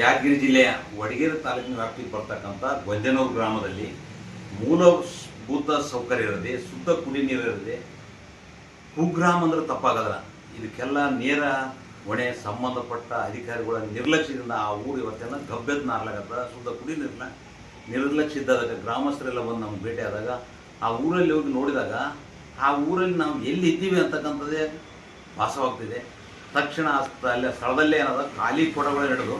ಯಾದಗಿರಿ ಜಿಲ್ಲೆಯ ವಡಗೇರಿ ತಾಲೂಕಿನ ವ್ಯಾಪ್ತಿಗೆ ಬರ್ತಕ್ಕಂಥ ಗೊಂಜನೂರು ಗ್ರಾಮದಲ್ಲಿ ಮೂಲಭೂತ ಸೌಕರ್ಯ ಇರದೆ, ಶುದ್ಧ ಕುಡಿ ನೀರು ಇರದೆ, ಕುಗ್ರಾಮ ಅಂದ್ರೆ ತಪ್ಪಾಗಲ್ಲ. ಇದಕ್ಕೆಲ್ಲ ನೇರ ಹೊಣೆ, ಸಂಬಂಧಪಟ್ಟ ಅಧಿಕಾರಿಗಳ ನಿರ್ಲಕ್ಷ್ಯದಿಂದ ಆ ಊರು ಇವತ್ತೆಲ್ಲ ಗಬ್ಬೆದ್ದು ನಾರ್ಲಾಗತ್ತ ಶುದ್ಧ ಕುಡಿ ನೀರನ್ನ ನಿರ್ಲಕ್ಷ್ಯ ಇದ್ದಾಗ ಗ್ರಾಮಸ್ಥರೆಲ್ಲ ಬಂದು ನಮ್ಗೆ ಭೇಟಿ ಆದಾಗ ಆ ಊರಲ್ಲಿ ಹೋಗಿ ನೋಡಿದಾಗ ಆ ಊರಲ್ಲಿ ನಾವು ಎಲ್ಲಿ ಇದ್ದೀವಿ ಅಂತಕ್ಕಂಥದ್ದೇ ಭಾಸವಾಗ್ತಿದೆ ತಕ್ಷಣ ಅಲ್ಲೇ ಸ್ಥಳದಲ್ಲೇ ಏನದ ಖಾಲಿ ಕೊಡಗಳು ಹಿಡಿದು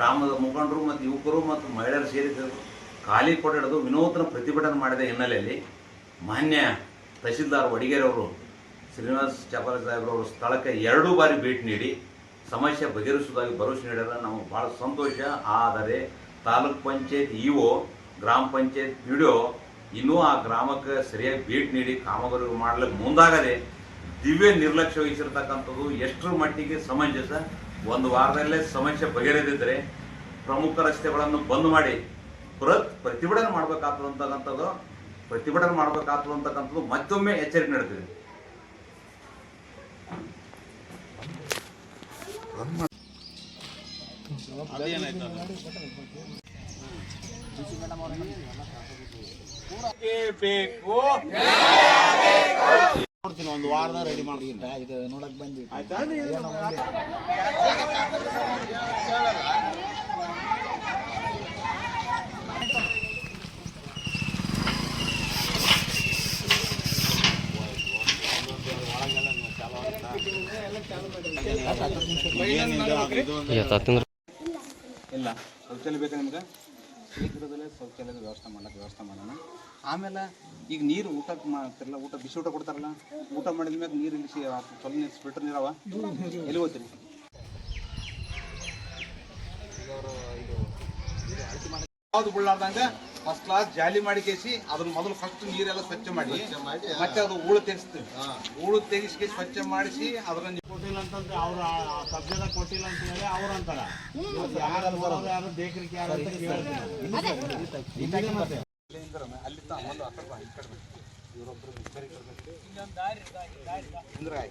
ಗ್ರಾಮದ ಮುಖಂಡರು ಮತ್ತು ಯುವಕರು ಮತ್ತು ಮಹಿಳೆಯರು ಸೇರಿ ಖಾಲಿ ಕೊಟ್ಟ ಹಿಡಿದು ವಿನೂತನ ಪ್ರತಿಭಟನೆ ಮಾಡಿದ ಹಿನ್ನೆಲೆಯಲ್ಲಿ ಮಾನ್ಯ ತಹಸೀಲ್ದಾರ್ ವಡಿಗೇರವರು ಶ್ರೀನಿವಾಸ್ ಚಾಪಾಲ ಸಾಹೇಬ್ರವರು ಸ್ಥಳಕ್ಕೆ ಎರಡು ಬಾರಿ ಭೇಟಿ ನೀಡಿ ಸಮಸ್ಯೆ ಬಗೆಹರಿಸುವುದಾಗಿ ಭರವಸೆ ನೀಡಿದ್ರೆ ನಮಗೆ ಭಾಳ ಸಂತೋಷ. ಆದರೆ ತಾಲೂಕ್ ಪಂಚಾಯತ್ ಇ ಒ ಗ್ರಾಮ ಪಂಚಾಯತ್ ಪಿ ಡಿ ಇನ್ನೂ ಆ ಗ್ರಾಮಕ್ಕೆ ಸರಿಯಾಗಿ ಭೇಟಿ ನೀಡಿ ಕಾಮಗಾರಿ ಮಾಡಲಿಕ್ಕೆ ಮುಂದಾಗದೆ ದಿವ್ಯ ನಿರ್ಲಕ್ಷ್ಯ ವಹಿಸಿರ್ತಕ್ಕಂಥದ್ದು ಎಷ್ಟರ ಮಟ್ಟಿಗೆ ಸಮಂಜಸ. ಒಂದು ವಾರದಲ್ಲೇ ಸಮಸ್ಯೆ ಬಗೆಹರಿದಿದ್ದರೆ ಪ್ರಮುಖ ರಸ್ತೆಗಳನ್ನು ಬಂದ್ ಮಾಡಿ ಬೃಹತ್ ಪ್ರತಿಭಟನೆ ಮಾಡಬೇಕಾಗ್ತದಂತಕ್ಕಂಥದ್ದು ಪ್ರತಿಭಟನೆ ಮಾಡಬೇಕಾಗ್ತದೆ ಅಂತಕ್ಕಂಥದ್ದು ಮತ್ತೊಮ್ಮೆ ಎಚ್ಚರಿಕೆ ನೀಡುತ್ತಿದೆ ಬೇಕು. ನೋಡ್ತೀನಿ ಒಂದು ವಾರದಾಗ ರೆಡಿ ಮಾಡ್ತೀನಿ. ಇದು ನೋಡಕ್ ಬಂದ್ವಿ. ಆಯ್ತಾ? ಇಲ್ಲ ಬೇಕಾ ನಿಮ್ಗೆ? ಶೀಘ್ರದಲ್ಲೇ ಶೌಚಾಲಯದ ವ್ಯವಸ್ಥೆ ಮಾಡೋಕ್ಕೆ ವ್ಯವಸ್ಥೆ ಮಾಡೋಣ. ಆಮೇಲೆ ಈಗ ನೀರು ಊಟಕ್ಕೆ ಮಾಡ್ತಿರಲ್ಲ ಊಟ ಬಿಸಿ ಊಟ ಕೊಡ್ತಾರಲ್ಲ ಊಟ ಮಾಡಿದ ಮ್ಯಾಗ ನೀರು ಇಳಿಸಿ ಸ್ವಲ್ಪ ನೀರು ಫಿಲ್ಟರ್ ನೀರವ ಎಲ್ಲಿ ಹೋಗ್ತೀರಿ? ಯಾವ್ದು ಬೀಳಾರ್ದಂಗ ಫಸ್ಟ್ ಕ್ಲಾಸ್ ಜಾಲಿ ಮಾಡಿ ಕೇಸಿ ಅದನ್ನ ಮೊದಲು ಫಸ್ಟ್ ನೀರೆಲ್ಲ ಸ್ವಚ್ಛ ಮಾಡಿ. ಮತ್ತೆ ಅದು ಹೂಳು ತೆಗಿಸ್ತೀವಿ. ಹೂಳು ತೆಗಿಸಿ ಸ್ವಚ್ಛ ಮಾಡಿಸಿ ಅದನ್ನ ಅಂತಂದ್ರೆ ಅವ್ರ ಕಬ್ಜದ ಕೊಟ್ಟಿಲ್ಲ ಅಂತ ಹೇಳಿ ಅವ್ರು ಅಂತಾರ. ಯಾರು ಬೇಕರಿಗೆ ಯಾರು ಅಂತ ಅಲ್ಲಿ ಒಂದು ಆ ಕಡೆ ಬಾ, ಈ ಕಡೆ ಬಾ. ಇವ್ರೊಬ್ರು ಈ ಕಡೆ ಈ ಕಡೆ ಬಾ. ಹಿಂದ್ಗಡೆ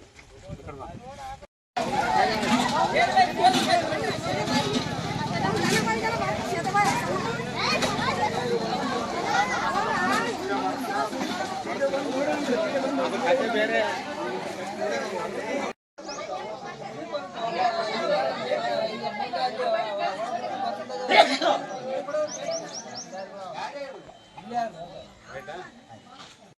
ಇಲ್ಲ